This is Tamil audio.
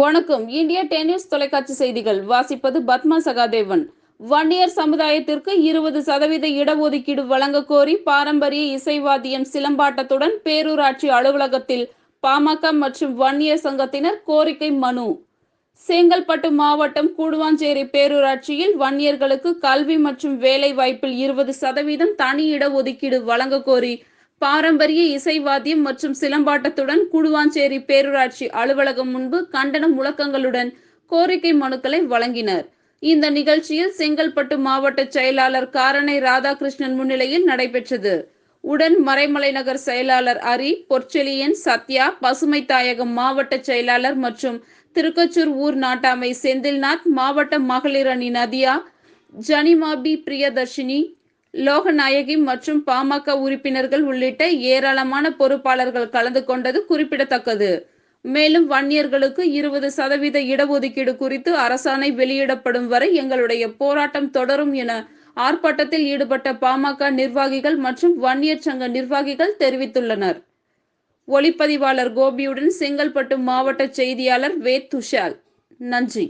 வணக்கம். இந்திய டென்னிஸ் தொலைக்காட்சி செய்திகள். வாசிப்பது பத்மா சகாதேவன். வன்னியர் சமுதாயத்திற்கு இருபது சதவீத இடஒதுக்கீடு வழங்க கோரி பாரம்பரிய இசைவாத்தியம் சிலம்பாட்டத்துடன் பேரூராட்சி அலுவலகத்தில் பாமக மற்றும் வன்னியர் சங்கத்தினர் கோரிக்கை மனு. செங்கல்பட்டு மாவட்டம் கூடுவாஞ்சேரி பேரூராட்சியில் வன்னியர்களுக்கு கல்வி மற்றும் வேலை வாய்ப்பில் இருபது சதவீதம் தனி இடஒதுக்கீடு வழங்க கோரி பாரம்பரிய இசைவாத்தியம் மற்றும் சிலம்பாட்டத்துடன் கூடுவாஞ்சேரி பேரூராட்சி அலுவலகம் முன்பு கண்டன முழக்கங்களுடன் கோரிக்கை மனுக்களை வழங்கினர். இந்த நிகழ்ச்சியில் செங்கல்பட்டு மாவட்ட செயலாளர் காரணை ராதாகிருஷ்ணன் முன்னிலையில் நடைபெற்றது. உடன் மறைமலை நகர் செயலாளர் அரி பொற்செலியன் சத்யா பசுமை தாயகம் மாவட்ட செயலாளர் மற்றும் திருக்கச்சூர் ஊர் நாட்டாமை செந்தில்நாத் மாவட்ட மகளிர் அணி நதியா ஜனிமாபி பிரியதர்ஷினி லோகநாயகி மற்றும் பாமக உறுப்பினர்கள் உள்ளிட்ட ஏராளமான பொறுப்பாளர்கள் கலந்து கொண்டது குறிப்பிடத்தக்கது. மேலும் வன்னியர்களுக்கு இருபது சதவீத இடஒதுக்கீடு குறித்து அரசாணை வெளியிடப்படும் வரை எங்களுடைய போராட்டம் தொடரும் என ஆர்ப்பாட்டத்தில் ஈடுபட்ட பாமக நிர்வாகிகள் மற்றும் வன்னியர் சங்க நிர்வாகிகள் தெரிவித்துள்ளனர். ஒளிப்பதிவாளர் கோபியுடன் செங்கல்பட்டு மாவட்ட செய்தியாளர் வே துஷால் நன்றி.